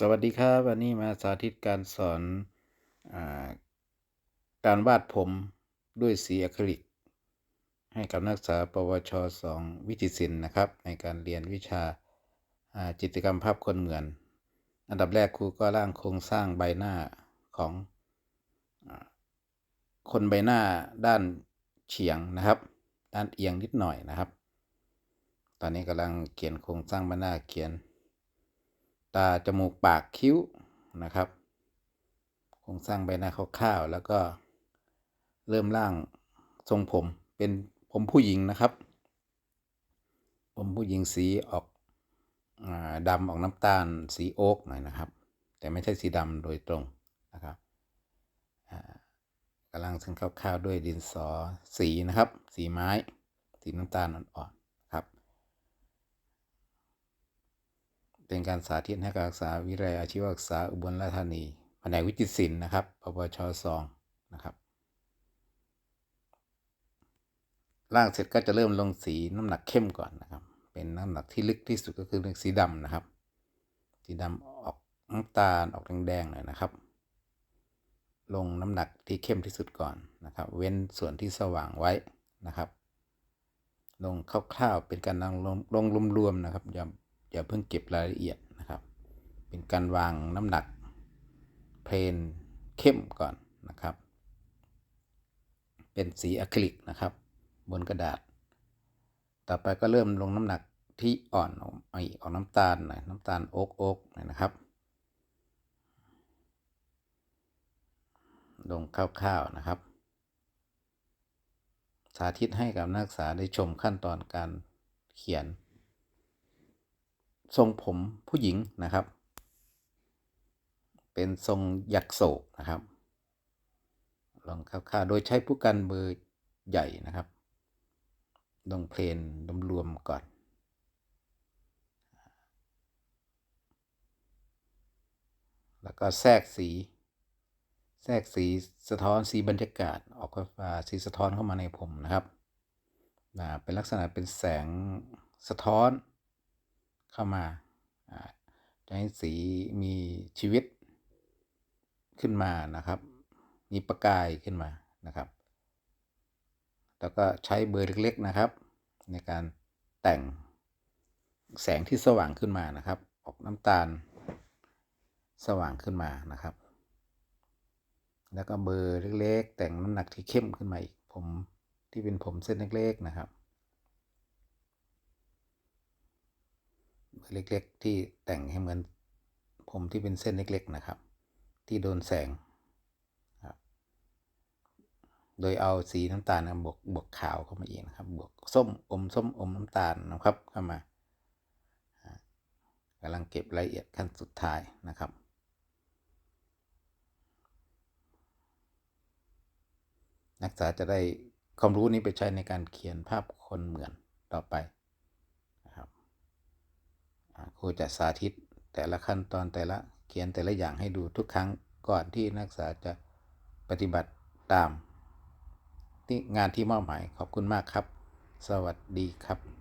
สวัสดีครับ วันนี้มาสาธิตการสอนอการวาดผมด้วยสีอะคริลิก ให้กับนักศึกษาปวช 2 วิจิตรศิลป์นะครับ ในการเรียนวิชาาจิตรกรรมภาพคนเหมือน อันดับแรกครูก็ร่างโครงสร้างใบหน้าของอคนใบหน้าด้านเฉียงนะครับ ด้านเอียงนิดหน่อยนะครับ ตอนนี้กำลังเขียนโครงสร้างใบหน้าเขียน ตา จมูก ปาก คิ้ว นะครับโครงสร้างใบหน้าคร่าวๆแล้วก็เริ่มร่างทรงผมเป็นผมผู้หญิงนะครับ ผมผู้หญิงสีออกอดำออกน้ำตาลสีโอ๊กหน่อยนะครับ แต่ไม่ใช่สีดำโดยตรงนะครับกำลังซึ่งคร่าวๆด้วยดินสอสีนะครับ สีไม้ สีน้ำตาลอ่อนๆครับ เป็นการสาธิตให้การศึกษาวิทยาอาชีวศึกษาอุบลราชธานีแผนกวิจิตรศิลป์นะครับปวช2นะครับร่างเสร็จก็จะเริ่มลงสีน้ำหนักเข้มก่อนนะครับ เป็นน้ำหนักที่ลึกที่สุดก็คือสีดำนะครับ สีดำออกน้ำตาลออกแดงๆหน่อยนะครับ ลงน้ำหนักที่เข้มที่สุดก่อนนะครับ เว้นส่วนที่สว่างไว้นะครับ ลงคร่าวๆเป็นการลงลงรวมๆนะครับอย่า อย่าเพิ่งเก็บรายละเอียดนะครับ เป็นการวางน้ำหนักเพลนเข้มก่อนนะครับ เป็นสีอะคริลิกนะครับ บนกระดาษ ต่อไปก็เริ่มลงน้ำหนักที่อ่อนออกออกน้ำตาลหน่อยน้ำตาลโอ๊กโอ๊กหน่อยนะครับ ลงคร่าวๆนะครับ สาธิตให้กับนักศึกษาได้ชมขั้นตอนการเขียน ทรงผมผู้หญิงนะครับ เป็นทรงยักษ์โศกนะครับ ลองคร่าวๆโดยใช้ผู้กันเบอร์ใหญ่นะครับลงเพลนรวมๆก่อน แล้วก็แทรกสี แทรกสีสะท้อนสีบรรยากาศ ออกมาสีสะท้อนเข้ามาในผมนะครับเป็นลักษณะเป็นแสงสะท้อน เข้ามาจะให้สีมีชีวิตขึ้นมานะครับ มีประกายขึ้นมานะครับ แล้วก็ใช้เบอร์เล็กๆนะครับ ในการแต่งแสงที่สว่างขึ้นมานะครับ ออกน้ำตาลสว่างขึ้นมานะครับ แล้วก็เบอร์เล็กๆ แต่งน้ำหนักที่เข้มขึ้นมาอีกผมที่เป็นผมเส้นเล็กๆนะครับ เล็กๆ ที่แต่งให้เหมือนผมที่เป็นเส้นเล็กๆนะครับ ที่โดนแสงโดยเอาสีน้ำตาลนะบวกบวกขาวเข้ามาอีกนะครับบวกส้มอมส้มอมน้ำตาลนะครับเข้ามากำลังเก็บรายละเอียดขั้นสุดท้ายนะครับนักศึกษาจะได้ความรู้นี้ไปใช้ในการเขียนภาพคนเหมือนต่อไป ครูจะสาธิตแต่ละขั้นตอนแต่ละเขียนแต่ละอย่างให้ดูทุกครั้งก่อนที่นักศึกษาจะปฏิบัติตามที่งานที่มอบหมายขอบคุณมากครับ สวัสดีครับ